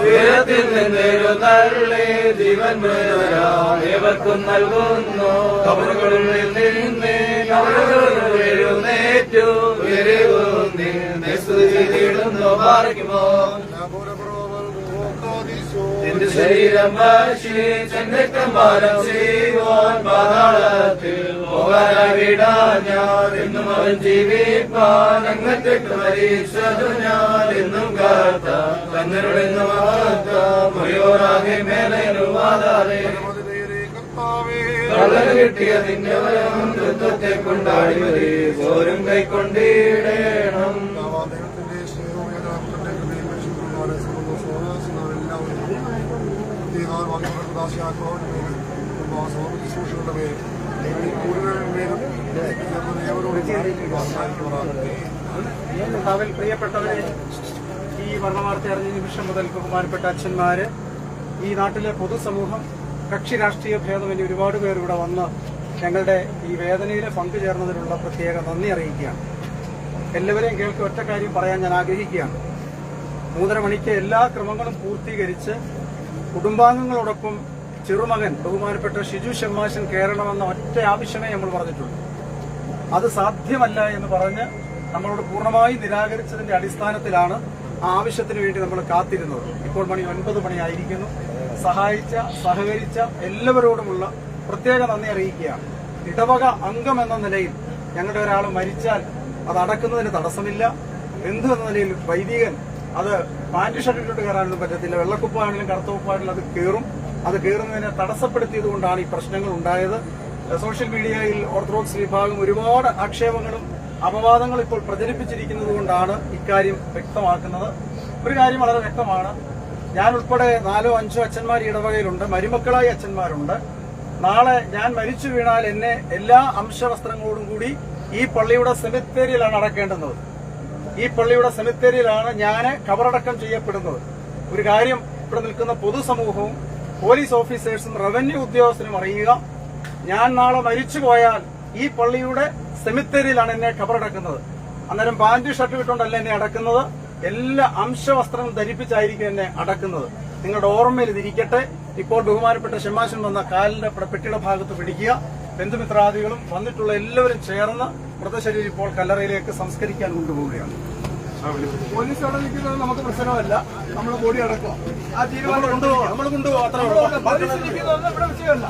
ഉയരത്തിൽ ജീവൻ നൽകുന്നു കബറുകളിൽ നിന്ന് കബറുകളിൽ എഴുന്നേറ്റു ചെയ്തിടുന്നു പാർക്കുമോ എന്റെ ശരീരം ചെയ്യുവാൻ പാതാളത്തിൽ പോകാനാവിടാ ഞാൻ എന്നും അവൻ ജീവിപ്പാൻ അങ്ങത്തേക്ക് പരീക്ഷതു ഞാൻ എന്നും കാത്ത തങ്ങളുടെ മുറിയോറാകെ മേലെ വാതാതെ കളർ കിട്ടിയ നിന്റെ വരം തൃത്വത്തെ കൊണ്ടാടി വരെ ഓരും കൈക്കൊണ്ടിടേണം. ശുശ്രൂഷകളുടെ മേൽ കൂടുതൽ മേലും കർത്താവിൽ പ്രിയപ്പെട്ടവരെ ഈ മരണവാർത്ത അറിഞ്ഞ നിമിഷം മുതൽ ബഹുമാനപ്പെട്ട അച്ഛന്മാര് ഈ നാട്ടിലെ പൊതുസമൂഹം കക്ഷി രാഷ്ട്രീയ ഭേദമന്യേ ഒരുപാട് പേർ ഇവിടെ വന്ന് ഞങ്ങളുടെ ഈ വേദനയിൽ പങ്കുചേർന്നതിനുള്ള പ്രത്യേക നന്ദി അറിയിക്കുകയാണ്. എല്ലാവരെയും കേൾക്കി ഒറ്റ കാര്യം പറയാൻ ഞാൻ ആഗ്രഹിക്കുകയാണ്. മൂന്നര മണിക്ക് എല്ലാ ക്രമങ്ങളും പൂർത്തീകരിച്ച് കുടുംബാംഗങ്ങളോടൊപ്പം ചെറുമകൻ ബഹുമാനപ്പെട്ട ഷിജു ഷമ്മാശൻ കയറണമെന്ന ഒറ്റ ആവശ്യമേ നമ്മൾ പറഞ്ഞിട്ടുള്ളൂ. അത് സാധ്യമല്ല എന്ന് പറഞ്ഞ് നമ്മളോട് പൂർണമായി നിരാകരിച്ചതിന്റെ അടിസ്ഥാനത്തിലാണ് ആ ആവശ്യത്തിന് വേണ്ടി നമ്മൾ കാത്തിരുന്നത്. ഇപ്പോൾ മണി ഒൻപത് മണിയായിരിക്കുന്നു. സഹായിച്ച സഹകരിച്ച എല്ലാവരോടുമുള്ള പ്രത്യേക നന്ദി അറിയിക്കുകയാണ്. ഇടവക അംഗം എന്ന നിലയിൽ ഞങ്ങളുടെ ഒരാൾ മരിച്ചാൽ അത് അടക്കുന്നതിന് തടസ്സമില്ല. ബന്ധു എന്ന നിലയിൽ വൈദികൻ അത് പാന്റ് ഇട്ടിട്ട് കയറാനൊന്നും പറ്റത്തില്ല. വെള്ളക്കുപ്പാണെങ്കിലും കറുത്തുപ്പാണെങ്കിലും അത് കയറും. അത് കയറുന്നതിനെ തടസ്സപ്പെടുത്തിയത് കൊണ്ടാണ് ഈ പ്രശ്നങ്ങൾ ഉണ്ടായത്. സോഷ്യൽ മീഡിയയിൽ ഓർത്തഡോക്സ് വിഭാഗം ഒരുപാട് ആക്ഷേപങ്ങളും അപവാദങ്ങളും ഇപ്പോൾ പ്രചരിപ്പിച്ചിരിക്കുന്നത് കൊണ്ടാണ് ഇക്കാര്യം വ്യക്തമാക്കുന്നത്. ഒരു കാര്യം വളരെ വ്യക്തമാണ്. ഞാൻ ഉൾപ്പെടെ നാലോ അഞ്ചോ അച്ഛന്മാർ ഇടവകയിലുണ്ട്. മരുമക്കളായി അച്ഛന്മാരുണ്ട്. നാളെ ഞാൻ മരിച്ചു വീണാൽ എന്നെ എല്ലാ അംശവസ്ത്രങ്ങളോടും കൂടി ഈ പള്ളിയുടെ സെമിത്തേരിയിലാണ് അടക്കേണ്ടുന്നത്. ഈ പള്ളിയുടെ സെമിത്തേരിയിലാണ് ഞാൻ കബറടക്കം ചെയ്യപ്പെടുന്നത്. ഒരു കാര്യം ഇവിടെ നിൽക്കുന്ന പൊതുസമൂഹവും പോലീസ് ഓഫീസേഴ്സും റവന്യൂ ഉദ്യോഗസ്ഥരും അറിയുക ഞാൻ നാളെ മരിച്ചു പോയാൽ ഈ പള്ളിയുടെ സെമിത്തേരിയിലാണ് എന്നെ കബറടക്കുന്നത്. അന്നേരം പാന്റ് ഷർട്ട് ഇട്ടുകൊണ്ടല്ല എന്നെ അടക്കുന്നത്? എല്ലാ അംശവസ്ത്രങ്ങളും ധരിപ്പിച്ചായിരിക്കും എന്നെ അടക്കുന്നത്. നിങ്ങളുടെ ഓർമ്മയിൽ ഇതിരിക്കട്ടെ. ഇപ്പോൾ ബഹുമാനപ്പെട്ട ഷെമാശൻ വന്ന കാലിന്റെ പെട്ടിയുടെ ഭാഗത്ത് പിടിക്കുക. ബന്ധുമിത്രാദികളും വന്നിട്ടുള്ള എല്ലാവരും ചേർന്ന് മൃതശരീരം ഇപ്പോൾ കല്ലറയിലേക്ക് സംസ്കരിക്കാൻ കൊണ്ടുപോവുകയാണ്. പോലീസ് അവിടെ നിൽക്കുന്നത് നമുക്ക് പ്രശ്നമല്ല. നമ്മൾ ബോഡി അടക്കുക ആ തീരുമാനം കൊണ്ടുപോകാം നമ്മൾ കൊണ്ടുപോകാം അത്ര പോലീസ് നിൽക്കുന്നത് ഇവിടെ വിഷയമല്ല.